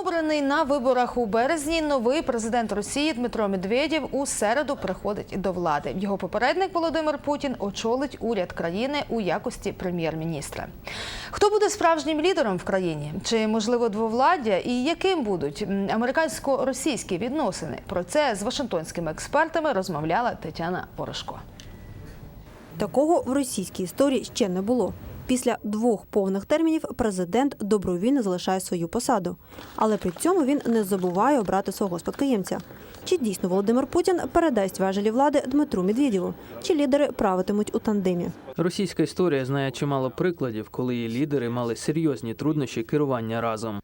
Новообраний на виборах у березні новий президент Росії Дмитро Медведєв у середу приходить до влади. Його попередник Володимир Путін очолить уряд країни у якості прем'єр-міністра. Хто буде справжнім лідером в країні? Чи можливо двовладдя? І яким будуть американсько-російські відносини? Про це з вашингтонськими експертами розмовляла Тетяна Порошко. Такого в російській історії ще не було. Після двох повних термінів президент добровільно залишає свою посаду, але при цьому він не забуває обрати свого спадкоємця. Чи дійсно Володимир Путін передасть важелі влади Дмитру Медведєву? Чи лідери правитимуть у тандемі? Російська історія знає чимало прикладів, коли її лідери мали серйозні труднощі керування разом.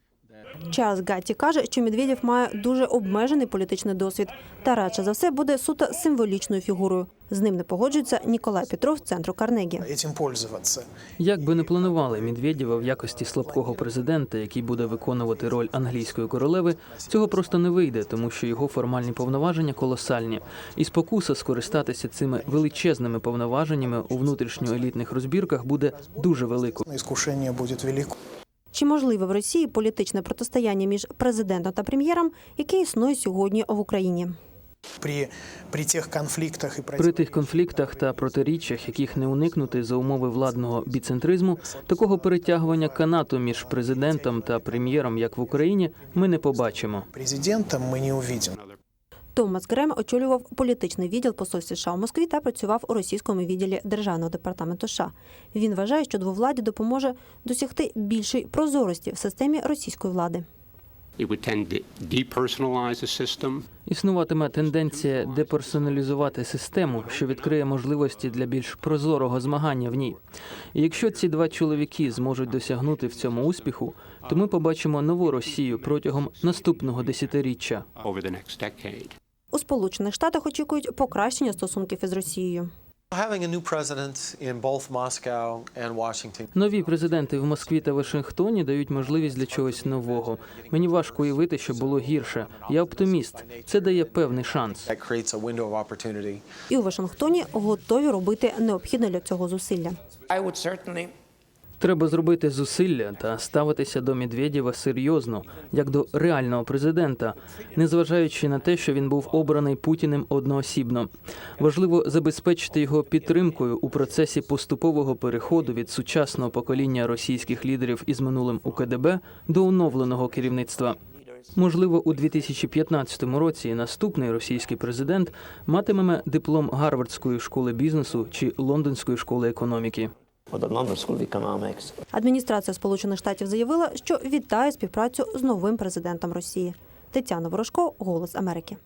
Чарльз Гатті каже, що Медведєв має дуже обмежений політичний досвід та радше за все буде суто символічною фігурою. З ним не погоджується Ніколай Петров з центру Карнегі. этим пользоваться. Як би не планували Медведєва в якості слабкого президента, який буде виконувати роль англійської королеви, цього просто не вийде, тому що його формальні повноваження колосальні, і спокуса скористатися цими величезними повноваженнями у внутрішньоелітних розбірках буде дуже великою. Искушение будет велико. Чи можливе в Росії політичне протистояння між президентом та прем'єром, яке існує сьогодні в Україні? При, при тех конфликтах и При тих конфліктах та протиріччях, яких не уникнути за умови владного біцентризму, такого перетягування канату між президентом та прем'єром, як в Україні, ми не побачимо. президентом мы не увидим. Томас Грем очолював політичний відділ посольства США у Москві та працював у російському відділі державного департаменту США. Він вважає, що двовладі допоможе досягти більшої прозорості в системі російської system. Існуватиме тенденція деперсоналізувати систему, що відкриє можливості для більш прозорого змагання в ній. І якщо ці два чоловіки зможуть досягнути в цьому успіху, то ми побачимо нову Росію протягом наступного десятиріччя. У Сполучених Штатах очікують покращення стосунків із Росією. Нові президенти в Москві та Вашингтоні дають можливість для чогось нового. Мені важко уявити, що було гірше. Я оптиміст. Це дає певний шанс. І у Вашингтоні готові робити необхідне для цього зусилля. Треба зробити зусилля та ставитися до Медведєва серйозно, як до реального президента, незважаючи на те, що він був обраний Путіним одноосібно. Важливо забезпечити його підтримкою у процесі поступового переходу від сучасного покоління російських лідерів із минулим УКДБ до оновленого керівництва. Можливо, у 2015 році наступний російський президент матиме диплом Гарвардської школи бізнесу чи Лондонської школи економіки. Адміністрація Сполучених Штатів заявила, що вітає співпрацю з новим президентом Росії. Тетяна Ворожко, Голос Америки.